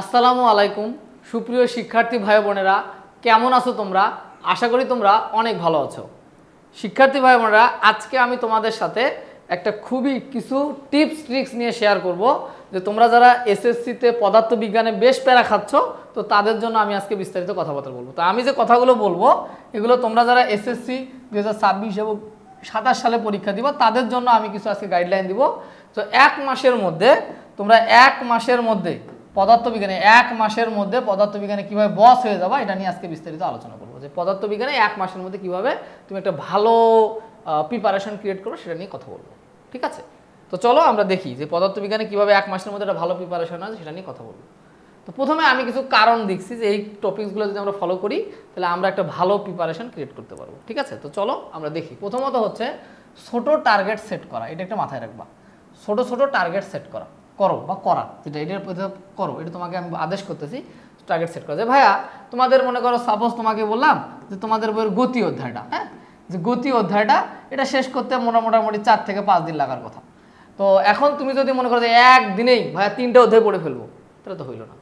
আসসালামু আলাইকুম, সুপ্রিয় শিক্ষার্থী ভাই বোনেরা, কেমন আছো তোমরা? আশা করি তোমরা অনেক ভালো আছো। শিক্ষার্থী ভাই বোনেরা, আজকে আমি তোমাদের সাথে একটা খুবই কিছু টিপস, ট্রিক্স নিয়ে শেয়ার করব যে তোমরা যারা এসএসসিতে পদার্থবিজ্ঞানে বেশ প্যারা খাচ্ছ, তো তাদের জন্য আমি আজকে বিস্তারিত কথাবার্তা বলব। তো আমি যে কথাগুলো বলব, এগুলো তোমরা যারা এসএসসি দু হাজার ছাব্বিশ এবং সাতাশ সালে পরীক্ষা দিব, তাদের জন্য আমি কিছু আজকে গাইডলাইন দিব। তো এক মাসের মধ্যে, তোমরা এক মাসের মধ্যে পদার্থবিজ্ঞানে এক মাসের মধ্যে পদার্থবিজ্ঞানে কীভাবে বস হয়ে যাবা, এটা নিয়ে আজকে বিস্তারিত আলোচনা করব। যে পদার্থবিজ্ঞানে এক মাসের মধ্যে কীভাবে তুমি একটা ভালো প্রিপারেশন ক্রিয়েট করো সেটা নিয়ে কথা বলব। ঠিক আছে? তো চলো আমরা দেখি যে পদার্থবিজ্ঞানে কীভাবে এক মাসের মধ্যে একটা ভালো প্রিপারেশন আছে সেটা নিয়ে কথা বলব। তো প্রথমে আমি কিছু কারণ দেখছি যে এই টপিকসগুলো যদি আমরা ফলো করি, তাহলে আমরা একটা ভালো প্রিপারেশন ক্রিয়েট করতে পারব। ঠিক আছে? তো চলো আমরা দেখি। প্রথমত হচ্ছে ছোট টার্গেট সেট করা, এটা একটা মাথায় রাখবা। ছোট ছোট টার্গেট সেট করা। করো বা করা যেটা এটার প্রতি করো, এটা তোমাকে আমি আদেশ করতেছি টার্গেট সেট করা। যে ভাইয়া, তোমাদের মনে করো সাপোজ তোমাকে বললাম যে তোমাদের বইয়ের গতি অধ্যায়টা হ্যাঁ? যে গতি অধ্যায়টা, এটা শেষ করতে মোটা- মোটামুটি চার থেকে পাঁচ দিন লাগার কথা। তো এখন তুমি যদি মনে করো যে একদিনেই ভাইয়া তিনটা অধ্যায় পড়ে ফেলব, তাহলে তো হইল না।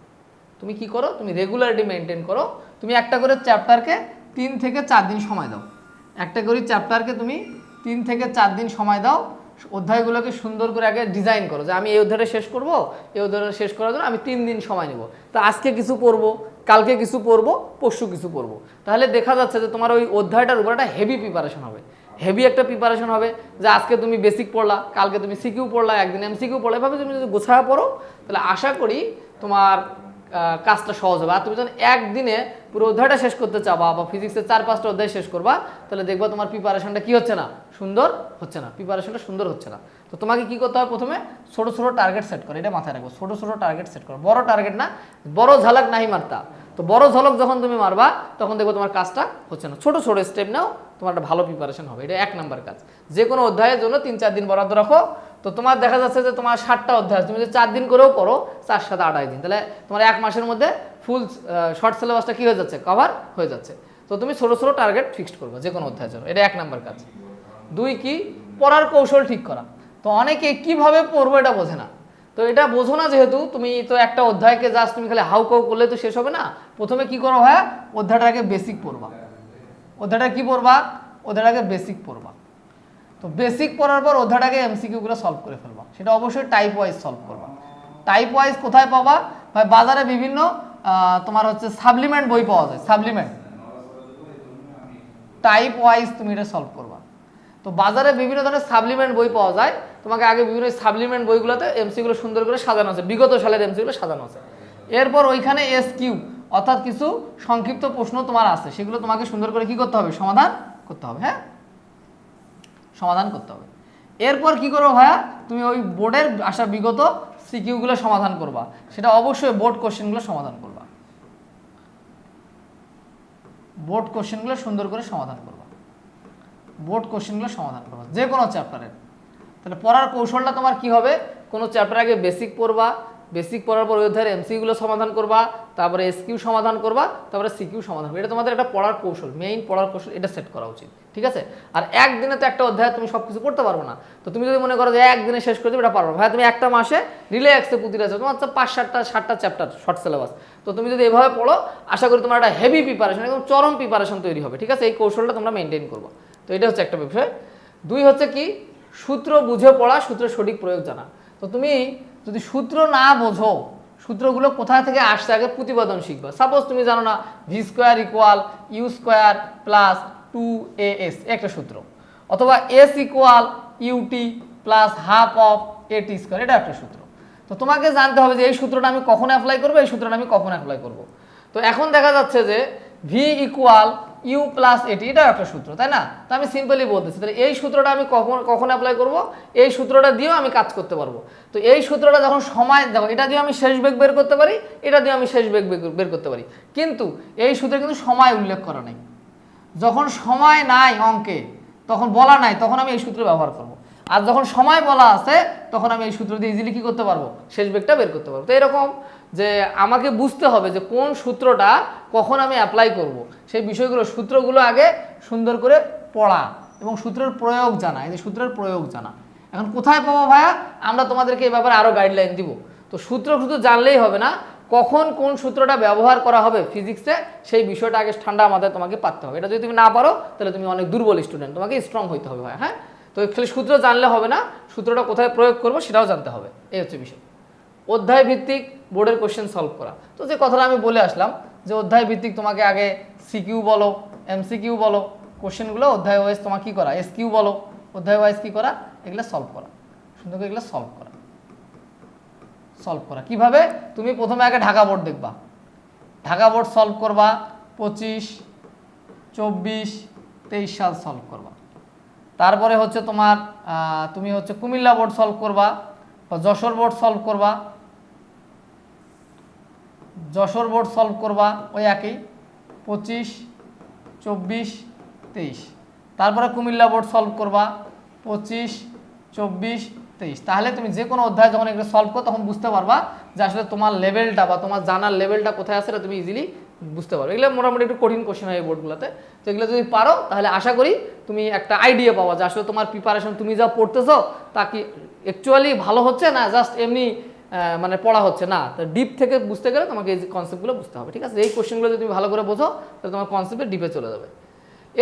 তুমি কি করো? তুমি রেগুলারিটি মেনটেন করো। তুমি একটা করে চ্যাপ্টারকে তিন থেকে চার দিন সময় দাও। একটা করে চ্যাপ্টারকে তুমি তিন থেকে চার দিন সময় দাও। অধ্যায়গুলোকে সুন্দর করে আগে ডিজাইন করো, যে আমি এই অধ্যায়টা শেষ করব, এই অধ্যায়টা শেষ করার জন্য আমি তিন দিন সময় নেব। তো আজকে কিছু পড়ব, কালকে কিছু পড়ব, পরশু কিছু পড়ব। তাহলে দেখা যাচ্ছে যে তোমার ওই অধ্যায়টার উপর একটা হেভি প্রিপারেশন হবে। হেভি একটা প্রিপারেশন হবে যে আজকে তুমি বেসিক পড়লা, কালকে তুমি সিকিউ পড়লা, একদিন এমসিকিউ পড়লা। এভাবে তুমি যদি গোছায় পড়ো, তাহলে আশা করি তোমার কাজটা সহজ হবে। আর তুমি যখন একদিনে পুরো অধ্যায়টা শেষ করতে চাবা বা ফিজিক্সের চার পাঁচটা অধ্যায় শেষ করবা, তাহলে দেখবা তোমার প্রিপারেশনটা কি হচ্ছে না? সুন্দর হচ্ছে না। প্রিপারেশনটা সুন্দর হচ্ছে না। তো তোমাকে কি করতে হবে প্রথমে ছোট ছোট টার্গেট সেট করো। এটা মাথায় রাখব। ছোট ছোট টার্গেট সেট করো। বড় টার্গেট না, বড় ঝালক নাহি মারতা। তো বড় ঝলক যখন তুমি মারবা, তখন দেখব তোমার কাজটা হচ্ছে না। ছোট ছোট স্টেপ নাও, তোমার একটা ভালো প্রিপারেশন হবে। এটা এক নাম্বার কাজ। যে কোনো অধ্যায়ের জন্য তিন চার দিন বরাদ্দ রাখো। তো তোমার দেখা যাচ্ছে যে তোমার ষাটটা অধ্যায় তুমি যদি চার দিন করেও পড়ো, চার সাথে আড়াই দিন, তাহলে তোমার এক মাসের মধ্যে ফুল শর্ট সিলেবাসটা কী হয়ে যাচ্ছে? কভার হয়ে যাচ্ছে। তো তুমি ছোট ছোট টার্গেট ফিক্সড করবে যে কোনো অধ্যায়ের জন্য। এটা এক নম্বর কাজ। দুই কি? পড়ার কৌশল ঠিক করা। তো অনেকে কীভাবে পড়ব এটা বোঝে না। তো এটা বোঝো না যেহেতু তুমি তো একটা অধ্যায়কে জাস্ট তুমি খালি হাউ, কাউ করলে তো শেষ হবে না। প্রথমে কি করো ভাইয়া? অধ্যায়টাকে বেসিক পড়বা। অধ্যায়টা কি পড়বা? অধ্যায়টাকে বেসিক পড়বা। তো বেসিক পড়ার পর অধ্যায়টাকে এমসিকিউগুলো সলভ করে ফেলবা। সেটা অবশ্যই টাইপ ওয়াইজ সলভ করবা। টাইপ ওয়াইজ কোথায় পাবা? ভাই, বাজারে বিভিন্ন তোমার হচ্ছে সাবলিমেন্ট বই পাওয়া যায় সাবলিমেন্ট টাইপ ওয়াইজ তুমি এটা সলভ করবা। তো বাজারে বিভিন্ন ধরনের সাবলিমেন্ট বই পাওয়া যায়। তোমাকে আগে বিভিন্ন সাবলিমেন্ট বইগুলোতে এমসিগুলো সুন্দর করে সাজানো আছে। বিগত সালের এমসিগুলো সাজানো আছে। এরপর ওইখানে এস কিউ অর্থাৎ কিছু সংক্ষিপ্ত প্রশ্ন তোমার আছে। সেগুলো তোমাকে সুন্দর করে কি করতে হবে? সমাধান করতে হবে হ্যাঁ? সমাধান করতে হবে। এরপর কি করব ভাইয়া? তুমি ওই বোর্ডের আসা বিগত সিকিউগুলো সমাধান করবা। সেটা অবশ্যই বোর্ড কোশ্চেনগুলো সমাধান করবা। বোর্ড কোশ্চেনগুলো সুন্দর করে সমাধান করবা। বোর্ড কোশ্চেনগুলো সমাধান করবা। যে কোনো চ্যাপ্টারের তাহলে পড়ার কৌশলটা তোমার কি হবে? কোনো চ্যাপ্টার আগে বেসিক পড়বা। বেসিক পড়ার পর ওই অধ্যায়ের এমসিগুলো সমাধান করবা, তারপরে এসকিউ সমাধান করবা, তারপরে সিকিউ সমাধান এটা তোমাদের একটা পড়ার কৌশল মেইন পড়ার কৌশল, এটা সেট করা উচিত, ঠিক আছে? আর একদিনে তো একটা অধ্যায় তুমি সব কিছু করতে পারব না। তো তুমি যদি মনে করো যে একদিনে শেষ করে দেবে, এটা পারব। ভাই, তুমি একটা মাসে রিল্যাক্সে আছে, তোমার হচ্ছে পাঁচ সাতটা সাতটা চ্যাপ্টার শর্ট সিলেবাস তো তুমি যদি এভাবে পড়ো, আশা করি তোমার একটা হেভি প্রিপারেশন একদম চরম প্রিপারেশন তৈরি হবে, ঠিক আছে? এই কৌশলটা তোমরা মেনটেন করব। তো এটা হচ্ছে একটা বিষয়। দুই হচ্ছে কি? সূত্র বুঝে পড়া, সূত্রের সঠিক প্রয়োগ জানা। তো তুমি যদি সূত্র না বোঝো, সূত্রগুলো কোথা থেকে আসছে আগে প্রতিপাদন শিখবা। সাপোজ তুমি জানো না V square equal U square plus two A S একটা সূত্র। অথবা S equal u t plus half of A T square এটা একটা সূত্র। তো তোমাকে জানতে হবে যে এই সূত্রটা আমি কখন অ্যাপ্লাই করব, এই সূত্রটা আমি কখন অ্যাপ্লাই করব। তো এখন দেখা যাচ্ছে যে ভি ইকুয়াল ইউ প্লাস এটি এটাও একটা সূত্র, তাই না? তো আমি সিম্পলি বলতেছি, তাহলে এই সূত্রটা আমি কখন কখন অ্যাপ্লাই করব? এই সূত্রটা দিয়েও আমি কাজ করতে পারব। তো এই সূত্রটা যখন সময় দেবো এটা দিয়ে আমি শেষ বেগ বের করতে পারি, এটা দিয়ে আমি শেষ বেগ বের করতে পারি। কিন্তু এই সূত্রে কিন্তু সময় উল্লেখ করা নেই। যখন সময় নাই অঙ্কে, তখন বলা নাই, তখন আমি এই সূত্র ব্যবহার করব। আর যখন সময় বলা আছে, তখন আমি এই সূত্র দিয়ে ইজিলি কি করতে পারব? শেষ বেগটা বের করতে পারব। তো এরকম যে আমাকে বুঝতে হবে যে কোন সূত্রটা কখন আমি অ্যাপ্লাই করব। সেই বিষয়গুলো, সূত্রগুলো আগে সুন্দর করে পড়া এবং সূত্রের প্রয়োগ জানা, এই যে সূত্রের প্রয়োগ জানা। এখন কোথায় পাবো ভাইয়া? আমরা তোমাদেরকে এই ব্যাপারে আরও গাইডলাইন দিব। তো সূত্র শুধু জানলেই হবে না, কখন কোন সূত্রটা ব্যবহার করা হবে ফিজিক্সে সেই বিষয়টা আগে ঠান্ডা মাথায় তোমাকে পারতে হবে। এটা যদি তুমি না পারো, তাহলে তুমি অনেক দুর্বল স্টুডেন্ট তোমাকে স্ট্রং হইতে হবে ভাই হ্যাঁ? তো খালি সূত্র জানলে হবে না, সূত্রটা কোথায় প্রয়োগ করব সেটাও জানতে হবে। এই হচ্ছে বিষয়। অধ্যায় ভিত্তিক বোর্ডের কোশ্চেন সলভ করা। তো যে কথাটা আমি বলে আসলাম, যে অধ্যায় ভিত্তিক তোমাকে আগে সিকিউ বলো এমসিকিউ বলো কোশ্চেনগুলো অধ্যায় ওয়াইজ তোমার কী করা? এসকিউ বলো অধ্যায় ওয়াইজ কী করা? এগুলো সলভ করা। সুন্দর করে এগুলো সলভ করা। সলভ করা। কীভাবে? তুমি প্রথমে আগে ঢাকা বোর্ড দেখবা। ঢাকা বোর্ড সলভ করবা, পঁচিশ, চব্বিশ, তেইশ সাল সলভ করবা। তারপরে হচ্ছে তোমার তুমি হচ্ছে কুমিল্লা বোর্ড সলভ করবা বা যশোর বোর্ড সলভ করবা। যশোর বোর্ড সলভ করবা, ওই একই। পঁচিশ, চব্বিশ, তেইশ। তারপরে কুমিল্লা বোর্ড সলভ করবা, পঁচিশ, চব্বিশ, তেইশ। তাহলে তুমি যে কোনো অধ্যায় যখন এগুলো সলভ করো, তখন বুঝতে পারবা যে আসলে তোমার লেভেলটা বা তোমার জানার লেভেলটা কোথায় আছে তুমি ইজিলি বুঝতে পারো এগুলো মোটামুটি একটু কঠিন কোশ্চেন হয় এই বোর্ডগুলোতে তো এগুলো যদি পারো, তাহলে আশা করি তুমি একটা আইডিয়া পাবা যে আসলে তোমার প্রিপারেশন তুমি যা পড়তেছো, তা কি অ্যাকচুয়ালি ভালো হচ্ছে না জাস্ট এমনি মানে পড়া হচ্ছে না। তো ডিপ থেকে বুঝতে গেলে তোমাকে এই কনসেপ্টগুলো বুঝতে হবে, ঠিক আছে? এই কোশ্চেনগুলো যদি তুমি ভালো করে বোঝো, তাহলে তোমার কনসেপ্টে ডিপে চলে যাবে।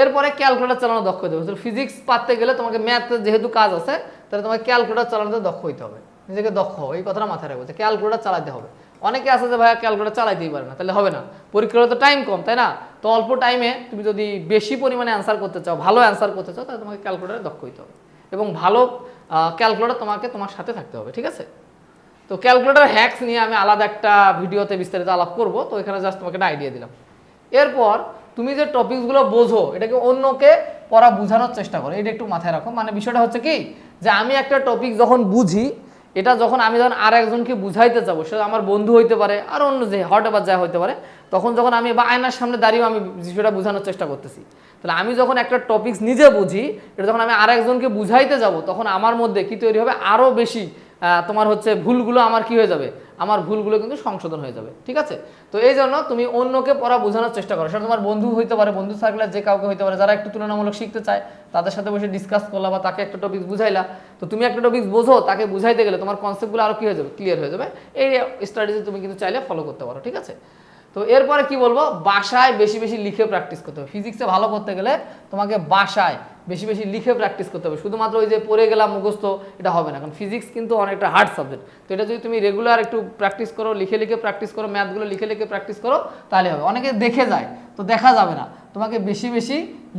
এরপরে ক্যালকুলেটার চালানো দক্ষ হতে হবে। ফিজিক্স পারতে গেলে তোমাকে ম্যাথ যেহেতু কাজ আছে, তাহলে তোমাকে ক্যালকুলেটার চালানোতে দক্ষ হইতে হবে। নিজেকে দক্ষ, এই কথাটা মাথায় রাখব যে ক্যালকুলেটার চালাতে হবে। অনেকে আছে যে ভাইয়া ক্যালকুলেটার চালাইতেই পারে না, তাহলে হবে না। পরীক্ষার তো টাইম কম, তাই না? তো অল্প টাইমে তুমি যদি বেশি পরিমাণে অ্যান্সার করতে চাও, ভালো অ্যান্সার করতে চাও, তাহলে তোমাকে ক্যালকুলেটারে দক্ষ হইতে হবে। এবং ভালো ক্যালকুলেটার তোমাকে তোমার সাথে থাকতে হবে, ঠিক আছে? তো ক্যালকুলেটার হ্যাক্স নিয়ে আমি আলাদা একটা ভিডিওতে বিস্তারিত আলাপ করব। তো এখানে জাস্ট তোমাকে একটা আইডিয়া দিলাম। এরপর তুমি যে টপিকসগুলো বোঝো, এটাকে অন্যকে পড়া বোঝানোর চেষ্টা করো। এটা একটু মাথায় রাখো। মানে বিষয়টা হচ্ছে কি? যে আমি একটা টপিক যখন বুঝি, এটা যখন আমি যখন আর একজনকে বুঝাইতে যাব সেটা আমার বন্ধু হইতে পারে, আর অন্য যে হট এবার যা হইতে পারে, তখন যখন আমি বা আয়নার সামনে দাঁড়িয়েও আমি বিষয়টা বোঝানোর চেষ্টা করতেছি। তাহলে আমি যখন একটা টপিকস নিজে বুঝি, এটা যখন আমি আর একজনকে বুঝাইতে যাব, তখন আমার মধ্যে কি তৈরি হবে? আরও বেশি তোমার হচ্ছে ভুলগুলো আমার কি হয়ে যাবে? আমার ভুলগুলো কিন্তু সংশোধন হয়ে যাবে, ঠিক আছে? তো এই জন্য তুমি অন্যকে পড়া বোঝানোর চেষ্টা করো। সেটা তোমার বন্ধু হইতে পারে, বন্ধু থাকলে যে কাউকে হইতে পারে, যারা একটু তুলনামূলক শিখতে চায়, তাদের সাথে বসে ডিসকাস করলা বা তাকে একটা টপিক বুঝাইলা। তো তুমি একটা টপিক বোঝো, তাকে বুঝাইতে গেলে তোমার কনসেপ্টগুলো আরও কি হয়ে যাবে? ক্লিয়ার হয়ে যাবে। এই স্ট্র্যাটেজি তুমি কিন্তু চাইলে ফলো করতে পারো, ঠিক আছে? তো এরপরে কি বলব? বাসায় বেশি বেশি লিখে প্র্যাকটিস করতে হবে। ফিজিক্সে ভালো করতে গেলে তোমাকে বাসায় বেশি বেশি লিখে প্র্যাকটিস করতে হবে। শুধুমাত্র ওই যে পড়ে গেলাম মুখস্থ, এটা হবে না। কারণ ফিজিক্স কিন্তু অনেকটা হার্ড সাবজেক্ট তো এটা যদি তুমি রেগুলার একটু প্র্যাকটিস করো, লিখে লিখে প্র্যাকটিস করো ম্যাথগুলো লিখে লিখে প্র্যাকটিস করো, তাহলে হবে। অনেকে দেখে যায়, তো দেখা যাবে না। তোমাকে বেশি বেশি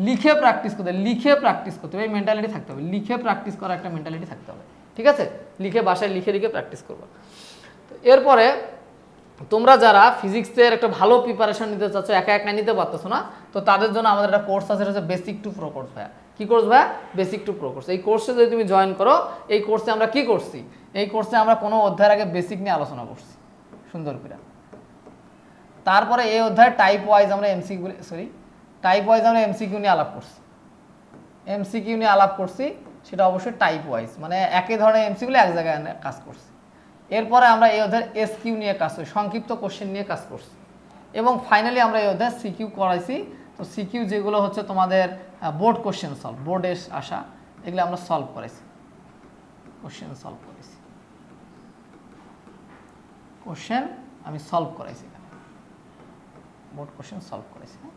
লিখে প্র্যাকটিস করতে লিখে প্র্যাকটিস করতে হবে। এই মেন্টালিটি থাকতে হবে। লিখে প্র্যাকটিস করা একটা মেন্টালিটি থাকতে হবে। ঠিক আছে? লিখে বাসায় লিখে লিখে প্র্যাকটিস করব। তো এরপরে তোমরা যারা ফিজিক্সের একটা ভালো প্রিপারেশন নিতে চাচ্ছ, একা একা নিতে পারতেছো না, তো তাদের জন্য আমাদের একটা কোর্স আছে হচ্ছে বেসিক টু প্রো কোর্স ভাইয়া। কি কোর্স ভাইয়া? বেসিক টু প্রো কোর্স এই কোর্সে যদি তুমি জয়েন করো, এই কোর্সে আমরা কি করছি? এই কোর্সে আমরা কোনো অধ্যায়ের আগে বেসিক নিয়ে আলোচনা করছি। সুন্দর করে। তারপরে এই অধ্যায় টাইপ ওয়াইজ আমরা এমসিকিউ সরি টাইপ ওয়াইজ আমরা এমসিকিউ নিয়ে আলাপ করছি। এমসিকিউ নিয়ে আলাপ করছি, সেটা অবশ্যই টাইপ ওয়াইজ মানে একই ধরনের এমসিকিউ এক জায়গায় কাজ করছি। এরপরে আমরা এই অধ্যায়ের এসকিউ নিয়ে কাজ করি, সংক্ষিপ্ত কোশ্চেন নিয়ে কাজ করছি। এবং ফাইনালি আমরা এই অধ্যায় সিকিউ করাইছি। তো সিকিউ যেগুলো হচ্ছে তোমাদের বোর্ড কোশ্চেন সলভ বোর্ডে আসা এগুলো আমরা সলভ করেছি কোশ্চেন সলভ করেছি কোশ্চেন আমি সলভ এখানে। বোর্ড কোশ্চেন সলভ করেছি হ্যাঁ?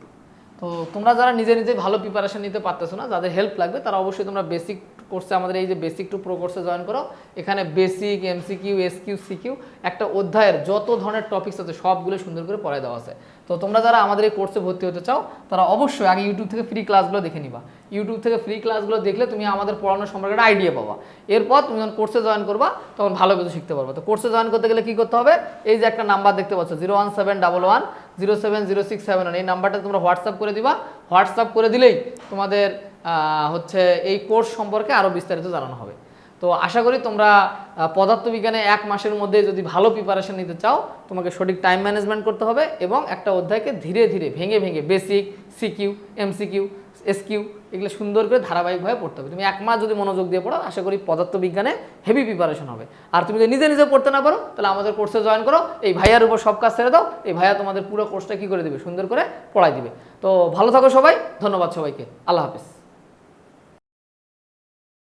তো তোমরা যারা নিজে নিজে ভালো প্রিপারেশন নিতে পারতেছো না, যাদের হেল্প লাগবে, তারা অবশ্যই তোমরা বেসিক কোর্সে আমাদের এই যে বেসিক টু প্রো কোর্সে জয়েন করো। এখানে বেসিক এমসিকিউ এসকিউ সিকিউ একটা অধ্যায়ের যত ধরনের টপিকস আছে, সবগুলো সুন্দর করে পড়ায় দেওয়া আছে। তো তোমরা যারা আমাদের এই কোর্সে ভর্তি হতে চাও, তারা অবশ্যই আগে ইউটিউব থেকে ফ্রি ক্লাসগুলো দেখে নিবা। ইউটিউব থেকে ফ্রি ক্লাসগুলো দেখলে তুমি আমাদের পড়ানোর সম্পর্কে একটা আইডিয়া পাবা। এরপর তুমি যখন কোর্সে জয়েন করবা, তখন ভালো কিছু শিখতে পারবা। তো কোর্সে জয়েন করতে গেলে কী করতে হবে? এই যে একটা নাম্বার দেখতে পাচ্ছ zero one seven double one zero seven zero six seven one এই নাম্বারটা তোমরা হোয়াটসঅ্যাপ করে দিবা। হোয়াটসঅ্যাপ করে দিলেই তোমাদের হচ্ছে এই কোর্স সম্পর্কে আরও বিস্তারিত জানানো হবে। তো আশা করি তোমরা পদার্থবিজ্ঞানে এক মাসের মধ্যে যদি ভালো প্রিপারেশন নিতে চাও, তোমাকে সঠিক টাইম ম্যানেজমেন্ট করতে হবে এবং একটা অধ্যায়কে ধীরে ধীরে, ভেঙে ভেঙে বেসিক সিকিউ এমসিকিউ এসকিউ এগুলো সুন্দর করে ধারাবাহিকভাবে পড়তে হবে। তুমি এক মাস যদি মনোযোগ দিয়ে পড়ো, আশা করি পদার্থবিজ্ঞানে হেভি প্রিপারেশন হবে। আর তুমি যদি নিজে নিজে পড়তে না পারো, তাহলে আমাদের কোর্সে জয়েন করো। এই ভাইয়ার উপর সব কাজ ছেড়ে দাও। এই ভাইয়া তোমাদের পুরো কোর্সটা কী করে দেবে? সুন্দর করে পড়াই দিবে। তো ভালো থাকো সবাই। ধন্যবাদ সবাইকে। আল্লাহ হাফিজ।